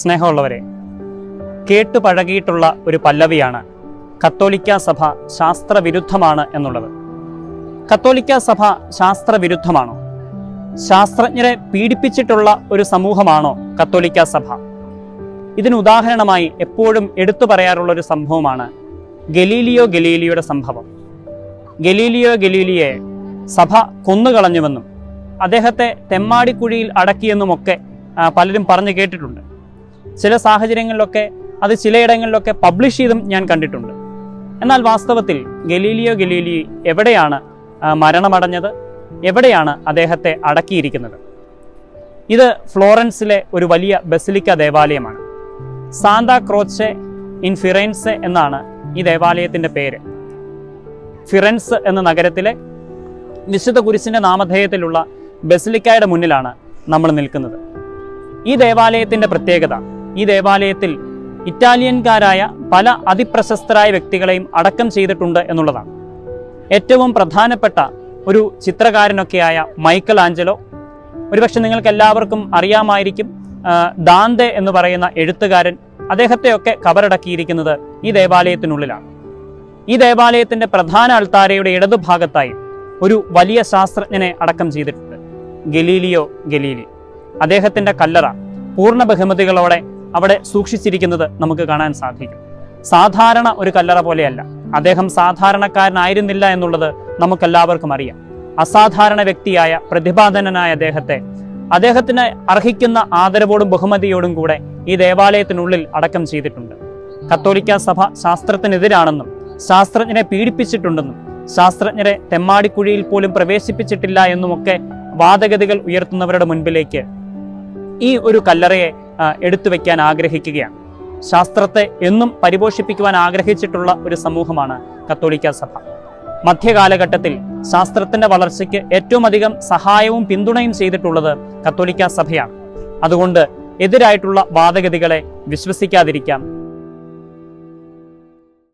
സ്നേഹമുള്ളവരെ കേട്ടു പഴകിയിട്ടുള്ള ഒരു പല്ലവിയാണ് കത്തോലിക്ക സഭ ശാസ്ത്രവിരുദ്ധമാണ് എന്നുള്ളത്. കത്തോലിക്ക സഭ ശാസ്ത്രവിരുദ്ധമാണോ? ശാസ്ത്രജ്ഞരെ പീഡിപ്പിച്ചിട്ടുള്ള ഒരു സമൂഹമാണോ കത്തോലിക്ക സഭ? ഇതിന് ഉദാഹരണമായി എപ്പോഴും എടുത്തു പറയാറുള്ള ഒരു സംഭവമാണ് ഗലീലിയോ ഗലീലിയുടെ സംഭവം. ഗലീലിയോ ഗലീലിയെ സഭ കൊന്നുകളഞ്ഞുവെന്നും അദ്ദേഹത്തെ തെമ്മാടിക്കുഴിയിൽ അടക്കിയെന്നുമൊക്കെ പലരും പറഞ്ഞു കേട്ടിട്ടുണ്ട്. ചില സാഹചര്യങ്ങളിലൊക്കെ അത് ചിലയിടങ്ങളിലൊക്കെ പബ്ലിഷ് ചെയ്തും ഞാൻ കണ്ടിട്ടുണ്ട്. എന്നാൽ വാസ്തവത്തിൽ ഗലീലിയോ ഗലീലി എവിടെയാണ് മരണമടഞ്ഞത്? എവിടെയാണ് അദ്ദേഹത്തെ അടക്കിയിരിക്കുന്നത്? ഇത് ഫ്ലോറൻസിലെ ഒരു വലിയ ബസിലിക്ക ദേവാലയമാണ്. സാന്താ ക്രോച്ചെ ഇൻ ഫിറൻസ് എന്നാണ് ഈ ദേവാലയത്തിന്റെ പേര്. ഫിറൻസ് എന്ന നഗരത്തിലെ വിശുദ്ധ കുരിശിന്റെ നാമധേയത്തിലുള്ള ബസിലിക്കായുടെ മുന്നിലാണ് നമ്മൾ നിൽക്കുന്നത്. ഈ ദേവാലയത്തിന്റെ പ്രത്യേകത ഈ ദേവാലയത്തിൽ ഇറ്റാലിയൻകാരായ പല അതിപ്രശസ്തരായ വ്യക്തികളെയും അടക്കം ചെയ്തിട്ടുണ്ട് എന്നുള്ളതാണ്. ഏറ്റവും പ്രധാനപ്പെട്ട ഒരു ചിത്രകാരനൊക്കെയായ മൈക്കൽ ആഞ്ചലോ ഒരുപക്ഷെ നിങ്ങൾക്ക് എല്ലാവർക്കും അറിയാമായിരിക്കും ദാന്തെ എന്ന് പറയുന്ന എഴുത്തുകാരൻ അദ്ദേഹത്തെയൊക്കെ കബറടക്കിയിരിക്കുന്നത് ഈ ദേവാലയത്തിനുള്ളിലാണ്. ഈ ദേവാലയത്തിന്റെ പ്രധാന അൾത്താരയുടെ ഇടതുഭാഗത്തായി ഒരു വലിയ ശാസ്ത്രജ്ഞനെ അടക്കം ചെയ്തിട്ടുണ്ട്. Galileo Galilei. അദ്ദേഹത്തിന്റെ കല്ലറ പൂർണ ബഹുമതികളോടെ അവിടെ സൂക്ഷിച്ചിരിക്കുന്നത് നമുക്ക് കാണാൻ സാധിക്കും. സാധാരണ ഒരു കല്ലറ പോലെയല്ല. അദ്ദേഹം സാധാരണക്കാരനായിരുന്നില്ല എന്നുള്ളത് നമുക്കെല്ലാവർക്കും അറിയാം. അസാധാരണ വ്യക്തിയായ പ്രതിപാദനനായ അദ്ദേഹത്തെ അദ്ദേഹത്തിന് അർഹിക്കുന്ന ആദരവോടും ബഹുമതിയോടും കൂടെ ഈ ദേവാലയത്തിനുള്ളിൽ അടക്കം ചെയ്തിട്ടുണ്ട്. കത്തോലിക്ക സഭ ശാസ്ത്രത്തിനെതിരാണെന്നും ശാസ്ത്രജ്ഞരെ പീഡിപ്പിച്ചിട്ടുണ്ടെന്നും ശാസ്ത്രജ്ഞരെ തെമ്മാടിക്കുഴിയിൽ പോലും പ്രവേശിപ്പിച്ചിട്ടില്ല എന്നുമൊക്കെ വാദഗതികൾ ഉയർത്തുന്നവരുടെ മുൻപിലേക്ക് ഈ ഒരു കല്ലറയെ എടുത്തു വയ്ക്കാൻ ആഗ്രഹിക്കുകയാണ്. ശാസ്ത്രത്തെ എന്നും പരിപോഷിപ്പിക്കുവാൻ ആഗ്രഹിച്ചിട്ടുള്ള ഒരു സമൂഹമാണ് കത്തോലിക്ക സഭ. മധ്യകാലഘട്ടത്തിൽ ശാസ്ത്രത്തിന്റെ വളർച്ചയ്ക്ക് ഏറ്റവും അധികം സഹായവും പിന്തുണയും ചെയ്തിട്ടുള്ളത് കത്തോലിക്ക സഭയാണ്. അതുകൊണ്ട് എതിരായിട്ടുള്ള വാദഗതികളെ വിശ്വസിക്കാതിരിക്കാം